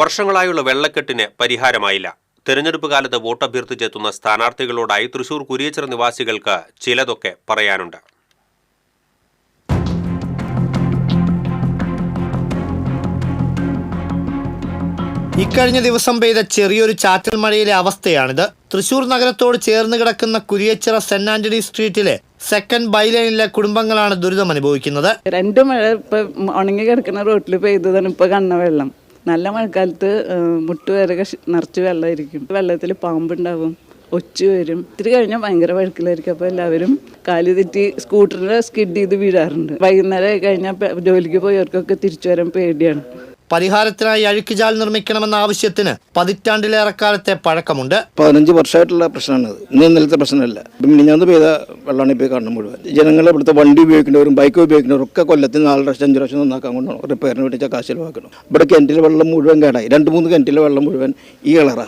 വർഷങ്ങളായുള്ള വെള്ളക്കെട്ടിന് പരിഹാരമായില്ല. തെരഞ്ഞെടുപ്പ് കാലത്ത് വോട്ടഭ്യർത്ഥിച്ചെത്തുന്ന സ്ഥാനാർത്ഥികളോടായി തൃശൂർ കുരിയച്ചിറ നിവാസികൾക്ക് ചിലതൊക്കെ പറയാനുണ്ട്. ഇക്കഴിഞ്ഞ ദിവസം പെയ്ത ചെറിയൊരു ചാറ്റൽ മഴയിലെ അവസ്ഥയാണിത്. തൃശൂർ നഗരത്തോട് ചേർന്ന് കിടക്കുന്ന കുരിയച്ചിറ സെന്റ് ആന്റണി സ്ട്രീറ്റിലെ സെക്കൻഡ് ബൈലൈനിലെ കുടുംബങ്ങളാണ് ദുരിതം അനുഭവിക്കുന്നത് രണ്ട് മഴ ഇപ്പൊ ഉണങ്ങി കിടക്കുന്ന റോട്ടിൽ പെയ്തതാണ് ഇപ്പൊ കണ്ണ വെള്ളം. നല്ല മഴക്കാലത്ത് മുട്ട് വരെ നിറച്ച് വെള്ളമായിരിക്കും. വെള്ളത്തിൽ പാമ്പുണ്ടാവും ഒച്ചു വരും. ഇത്തിരി കഴിഞ്ഞാൽ ഭയങ്കര വഴുക്കിലായിരിക്കും. അപ്പോൾ എല്ലാവരും കാൽ തെറ്റി സ്കൂട്ടറിൽ സ്കിഡ് ചെയ്ത് വീഴാറുണ്ട്. വൈകുന്നേരം കഴിഞ്ഞാൽ ജോലിക്ക് പോയവർക്കൊക്കെ തിരിച്ചു വരാൻ പേടിയാണ്. പരിഹാരത്തിനായി അഴുക്കുചാൽ നിർമ്മിക്കണമെന്ന ആവശ്യത്തിന് പതിറ്റാണ്ടിലേറെക്കാലത്തെ പഴക്കമുണ്ട്. പതിനഞ്ച് വർഷമായിട്ടുള്ള പ്രശ്നമാണ് ഇന്ന് ഇന്നലത്തെ പ്രശ്നമല്ല. മിനിഞ്ഞാന്ന് പെയ്ത വെള്ളമാണ് ഇപ്പോൾ കാണുന്നത് മുഴുവൻ. ജനങ്ങൾ ഇവിടുത്തെ വണ്ടി ഉപയോഗിക്കുന്നവരും ബൈക്ക് ഉപയോഗിക്കുന്നവരും ഒക്കെ കൊല്ലത്തിൽ നാല് ലക്ഷം അഞ്ച് ലക്ഷം നന്നാക്കാൻ കൊണ്ടുപോകണം റിപ്പയറിന് വേണ്ടി കാശ് ചിലവാക്കണം ഇവിടെ കിണറ്റിലെ വെള്ളം മുഴുവൻ കേടായി. രണ്ട് മൂന്ന് കിണറ്റിലെ വെള്ളം മുഴുവൻ ഈ കളറാ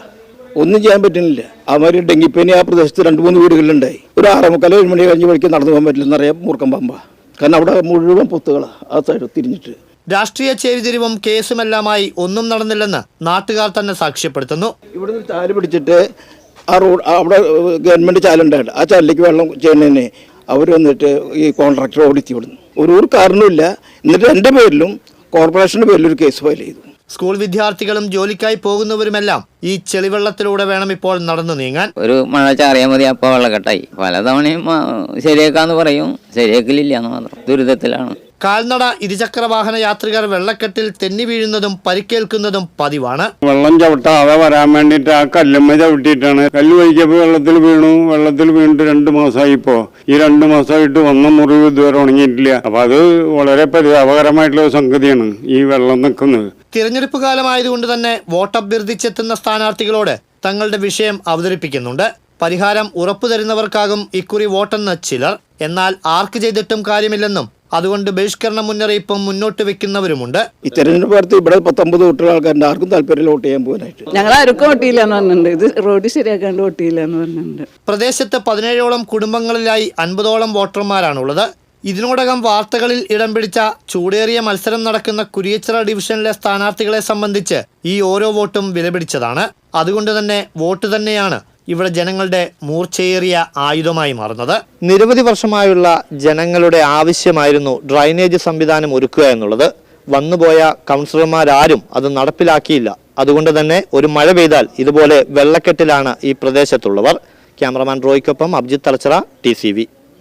ഒന്നും ചെയ്യാൻ പറ്റുന്നില്ല. അവർ ഡെങ്കിപ്പനി ആ പ്രദേശത്ത് രണ്ട് മൂന്ന് വീടുകളിലുണ്ടായി. ഒരു ആറേമുക്കാല ഏഴ് മണി കഴിഞ്ഞ് വഴിക്ക് നടന്നു പോകാൻ പറ്റില്ലെന്നറിയാം മൂർക്കം പമ്പ. കാരണം അവിടെ മുഴുവൻ പൊത്തുകളാണ് ആ സൈഡ് തിരിഞ്ഞിട്ട്. രാഷ്ട്രീയ ചേരിതിരിവും കേസുമെല്ലാമായി ഒന്നും നടന്നില്ലെന്ന് നാട്ടുകാർ തന്നെ സാക്ഷ്യപ്പെടുത്തുന്നു. ഇവിടുന്ന് ചാൽ പിടിച്ചിട്ട് ആ റോഡ് അവിടെ ഗവൺമെന്റ് ചാലുണ്ടായിട്ട് ആ ചാലിലേക്ക് വെള്ളം ചെയ്യുന്നതിന് അവർ വന്നിട്ട് ഈ കോൺട്രാക്ടർ ഓടിത്തി വിടുന്നു ഒരു ഒരു കാരണവുമില്ല. എന്നിട്ട് എന്റെ പേരിലും കോർപ്പറേഷന്റെ പേരിലും ഒരു കേസ് ഫയൽ ചെയ്തു. സ്കൂൾ വിദ്യാർത്ഥികളും ജോലിക്കായി പോകുന്നവരുമെല്ലാം ഈ ചെളിവെള്ളത്തിലൂടെ വേണം ഇപ്പോൾ നടന്നു നീങ്ങാൻ. ഒരു മഴ ചാറിയാൽ മതി അപ്പോൾ വെള്ളക്കെട്ടായി. പലതവണയും ശരിയാക്കാന്ന് പറയും. ശരിയാക്കലില്ല എന്ന് മാത്രം. ദുരിതത്തിലാണ്. കാൽനട ഇരുചക്ര വാഹന യാത്രികർ വെള്ളക്കെട്ടിൽ തെന്നി വീഴുന്നതും പരിക്കേൽക്കുന്നതും പതിവാണ്. വെള്ളം ചവിട്ടാതെ വരാൻ വേണ്ടിട്ട് ആ കല്ലുമ്മ ചവിട്ടിയിട്ടാണ്. കല്ല് വഹിക്കപ്പോൾ വെള്ളത്തിൽ വീണു. വെള്ളത്തിൽ വീണിട്ട് രണ്ട് മാസമായി ഇപ്പോ ഈ രണ്ട് മാസമായിട്ട് വന്ന മുറിവ് ഇതുവരെ ഉണങ്ങിയിട്ടില്ല. അപ്പൊ അത് വളരെ പരിതാപകരമായിട്ടുള്ള ഒരു സംഗതിയാണ് ഈ വെള്ളം നിൽക്കുന്നത്. തിരഞ്ഞെടുപ്പ് കാലമായതുകൊണ്ട് തന്നെ വോട്ടഭ്യർത്ഥിച്ചെത്തുന്ന സ്ഥാനാർത്ഥികളോട് തങ്ങളുടെ വിഷയം അവതരിപ്പിക്കുന്നുണ്ട്. പരിഹാരം ഉറപ്പു തരുന്നവർക്കാകും ഇക്കുറി വോട്ടെന്ന് ചിലർ. എന്നാൽ ആർക്ക് ചെയ്തിട്ടും കാര്യമില്ലെന്നും അതുകൊണ്ട് ബഹിഷ്കരണ മുന്നറിയിപ്പും മുന്നോട്ട് വെക്കുന്നവരുമുണ്ട്. ഈ തെരഞ്ഞെടുപ്പ് കാലത്ത് ഇവിടെ പത്തൊമ്പത് വോട്ടുള്ള ആൾക്കാരുടെ ആർക്കും താല്പര്യമില്ല വോട്ട് ചെയ്യാൻ പോകാനായിട്ട്. ഞങ്ങൾ ആർക്കും വോട്ടിയില്ല എന്ന് പറഞ്ഞിട്ടുണ്ട്. ഇത് റോഡ് ശരിയാക്കാണ്ട് വോട്ടിയില്ല എന്ന് പറഞ്ഞിട്ടുണ്ട്. പ്രദേശത്ത് പതിനേഴോളം കുടുംബങ്ങളിലായി അൻപതോളം വോട്ടർമാരാണുള്ളത്. ഇതിനോടകം വാർത്തകളിൽ ഇടം പിടിച്ച ചൂടേറിയ മത്സരം നടക്കുന്ന കുരിയച്ചിറ ഡിവിഷനിലെ സ്ഥാനാർത്ഥികളെ സംബന്ധിച്ച് ഈ ഓരോ വോട്ടും വിലപിടിച്ചതാണ്. അതുകൊണ്ട് തന്നെ വോട്ട് തന്നെയാണ് ഇവിടെ ജനങ്ങളുടെ മൂർച്ചയേറിയ ആയുധമായി മാറുന്നത്. നിരവധി വർഷമായുള്ള ജനങ്ങളുടെ ആവശ്യമായിരുന്നു ഡ്രൈനേജ് സംവിധാനം ഒരുക്കുക എന്നുള്ളത്. വന്നുപോയ കൗൺസിലർമാരാരും അത് നടപ്പിലാക്കിയില്ല. അതുകൊണ്ട് തന്നെ ഒരു മഴ പെയ്താൽ ഇതുപോലെ വെള്ളക്കെട്ടിലാണ് ഈ പ്രദേശത്തുള്ളവർ. Cameraman റോയ്ക്കൊപ്പം Abhijith Thalachara T